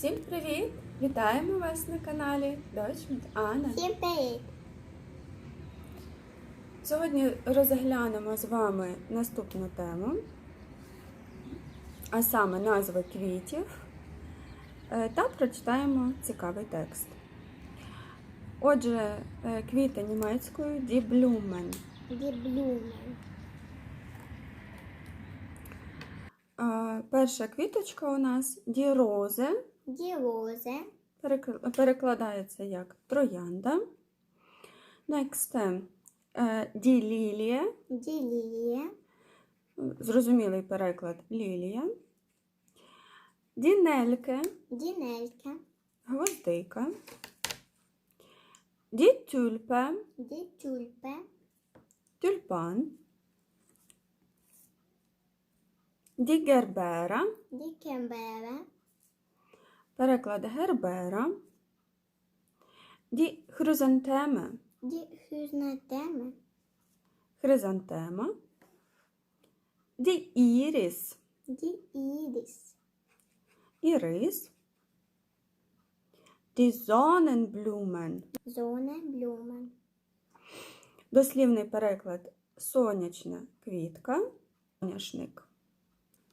Всім привіт! Вітаємо вас на каналі Дочь від Анна. Всім привіт! Сьогодні розглянемо з вами наступну тему, а саме назви квітів, е, та прочитаємо цікавий текст. Отже, е, квіти німецькою Die Blumen. Die Blumen. Перша квіточка у нас Die Rose, Перекл- перекладається як троянда. Next, е, Lilie, Die Lilie. зрозумілий переклад лілія. Die Nelke. гвоздика. Die Tulpe. тюльпан. Die Camembert. Переклад гербера. Die Хризантеми, Die Chrysantheme. хризантема. Die Iris, Die Iris. ірис. Die Sonnenblumen, Sonnenblumen. дослівний переклад сонячна квітка, соняшник.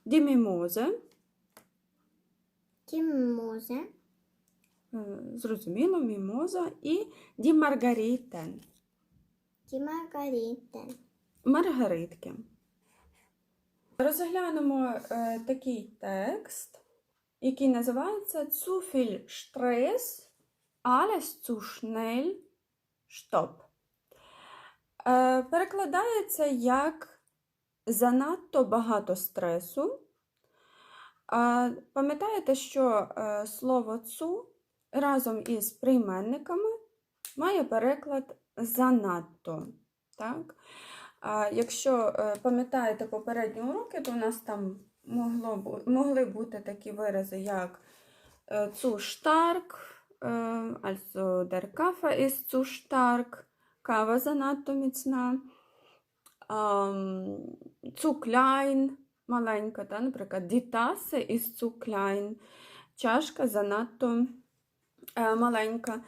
Die Mimose, Die е, зрозуміло, мімоза, і Die Margariten, Die Margariten. маргаритки. Розглянемо е, такий текст, який називається Zu viel Stress, alles zu schnell, stopp. Е, перекладається як занадто багато стресу. Пам'ятаєте, що е, слово цу разом із прийменниками має переклад занадто. Так? Якщо е, пам'ятаєте попередні уроки, то у нас там могло, могли бути такі вирази, як zu stark, also der Kaffee ist zu stark, кава занадто міцна, zu klein, маленька, та, наприклад, ist zu klein, чашка занадто е, маленька.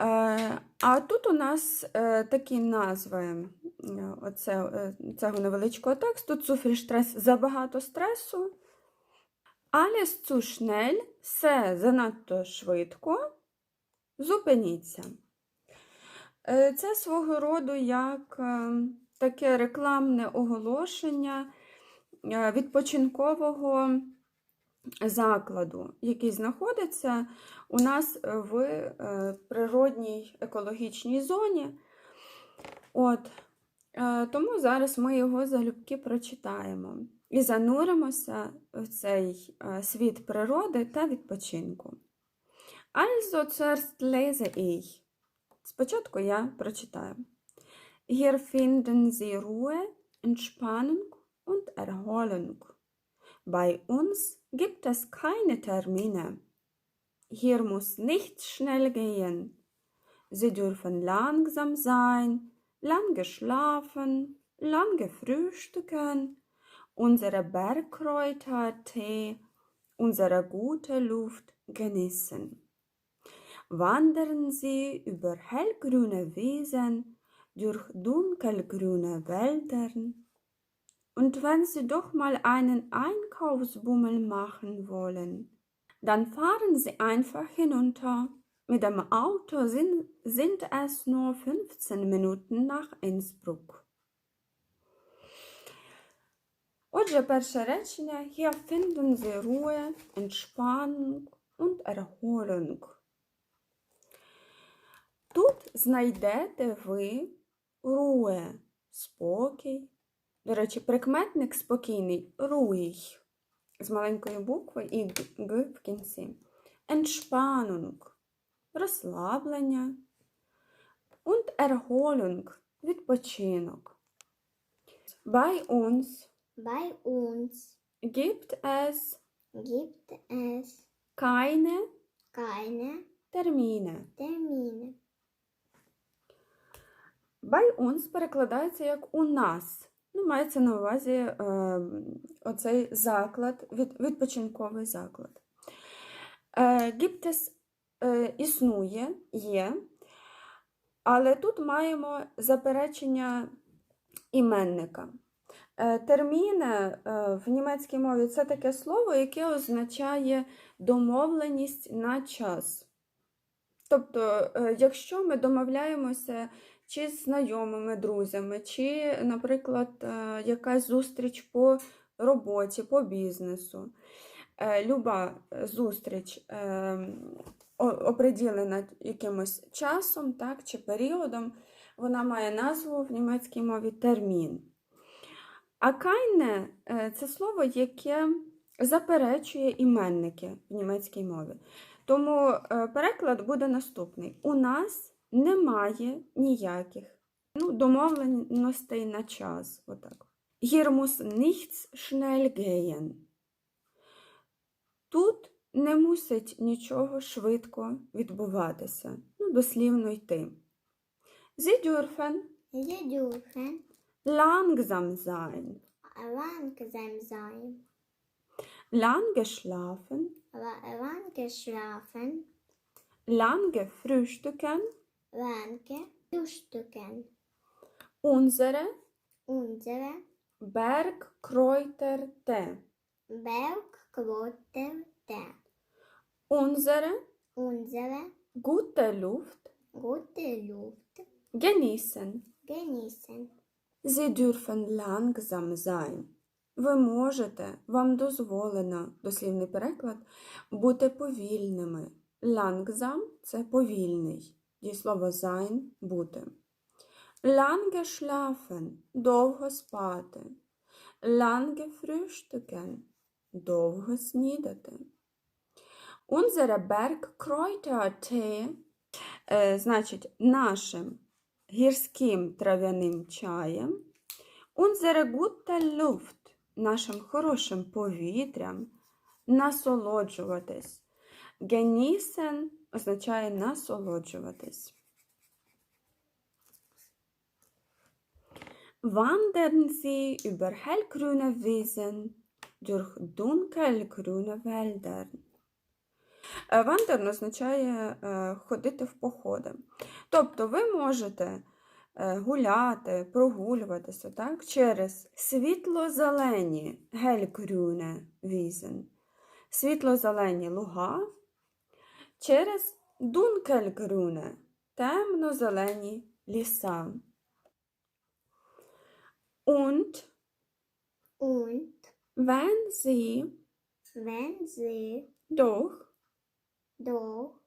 Е, А тут у нас е, такі назви оце, цього невеличкого тексту. Viel – забагато стресу. Zu schnell – все занадто швидко. Зупиніться. Це свого роду як таке рекламне оголошення відпочинкового закладу, який знаходиться у нас в е, природній екологічній зоні. От, е, тому зараз ми його залюбки прочитаємо і зануримося в цей е, світ природи та відпочинку. Also zuerst lese ich. Спочатку я прочитаю. Hier finden Sie Ruhe, Entspannung und Erholung. Bei uns gibt es keine Termine. Hier muss nichts schnell gehen. Sie dürfen langsam sein, lange schlafen, lange frühstücken, unsere Bergkräutertee, unsere gute Luft genießen. Wandern Sie über hellgrüne Wiesen, durch dunkelgrüne Wälder Und wenn Sie doch mal einen Einkaufsbummel machen wollen, dann fahren Sie einfach hinunter. Mit dem Auto sind, sind es nur 15 Minuten nach Innsbruck. Отже, перше речення Hier finden Sie Ruhe, Entspannung und Erholung. Тут знайдете ви Ruhe – спокій. До речі, прикметник спокійний руй з маленької букви і г в кінці. Entspannung – розслаблення. Und Erholung – відпочинок. Bei uns Bei uns gibt es gibt es keine keine Termine. Termine. By uns перекладається як у нас. Ну, мається на увазі е, оцей заклад, від, відпочинковий заклад. Е, es е, існує, є, але тут маємо заперечення іменника. Е, Терміни е, в німецькій мові це таке слово, яке означає домовленість на час. Тобто, е, якщо ми домовляємося чи з знайомими друзями, чи, наприклад, е, якась зустріч по роботі, по бізнесу, е, люба зустріч оприділена якимось часом так, чи періодом, вона має назву в німецькій мові термін. А кайне це слово, яке заперечує іменники в німецькій мові. Тому е, переклад буде наступний: у нас немає ніяких ну, домовленостей на час. Отак. Hier muss nichts schnell gehen. Тут не мусить нічого швидко відбуватися, ну, дослівно йти. Sie dürfen Sie dürfen langsam sein, langsam sein, lange schlafen, lang geschlafen, lange frühstücken, lange frühstücken. unsere? Unsere? Bergkräuter-Tee, Bergkräuter, unsere? Unsere? Gute Luft? Gute Luft. Genießen. genießen. Sie dürfen langsam sein. Ви можете, вам дозволено, дослівний переклад, бути повільними. Langsam – це повільний. Дієслово sein – бути. Lange schlafen – довго спати. Lange frühstücken – довго снідати. Unsere Bergkräutertee значить нашим гірським трав'яним чаєм. Unsere gute Luft – нашим хорошим повітрям, насолоджуватись. Genießen означає насолоджуватись. Wandern Sie über hellgrüne Wiesen durch dunkelgrüne Wälder. Вандерн означає е, ходити в походи. Тобто ви можете гуляти, прогулюватися так, через світло-зелені гелькрюне візен, світло-зелені луга, через дункельгрюне темно-зелені ліса. Und Und wenn Sie wenn Sie doch doch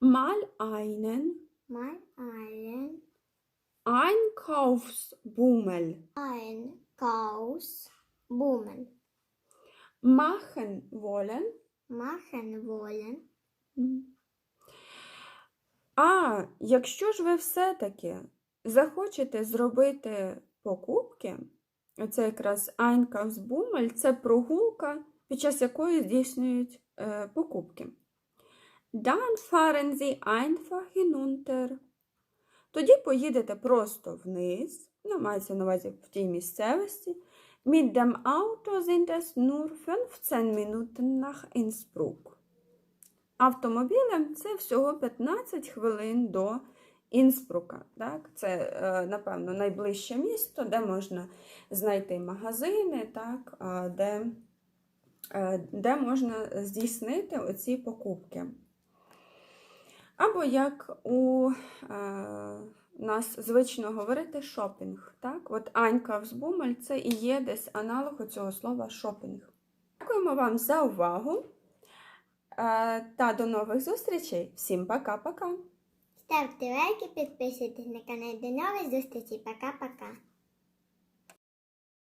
mal einen mal einen Einkaufsbummel Einkaufsbummel machen wollen, machen wollen, А якщо ж ви все-таки захочете зробити покупки, оце якраз Einkaufsbummel – це прогулка, під час якої здійснюють е, покупки. Dann fahren Sie einfach hinunter. Тоді поїдете просто вниз, ну, мається на увазі в тій місцевості. Mit dem Auto sind es nur 15 Minuten nach Innsbruck. Автомобілем це всього 15 хвилин до Інспрука. Так? Це, е, напевно, найближче місто, де можна знайти магазини, так? де, е, де можна здійснити оці покупки. Або як у е, нас звично говорити шопінг. Так? От Анька Взбумель це і є десь аналог цього слова шопінг. Дякуємо вам за увагу. Е, Та до нових зустрічей. Всім пока-пока. ставте лайки, підписуйтесь на канал. До нових зустрічей. Пока-пока.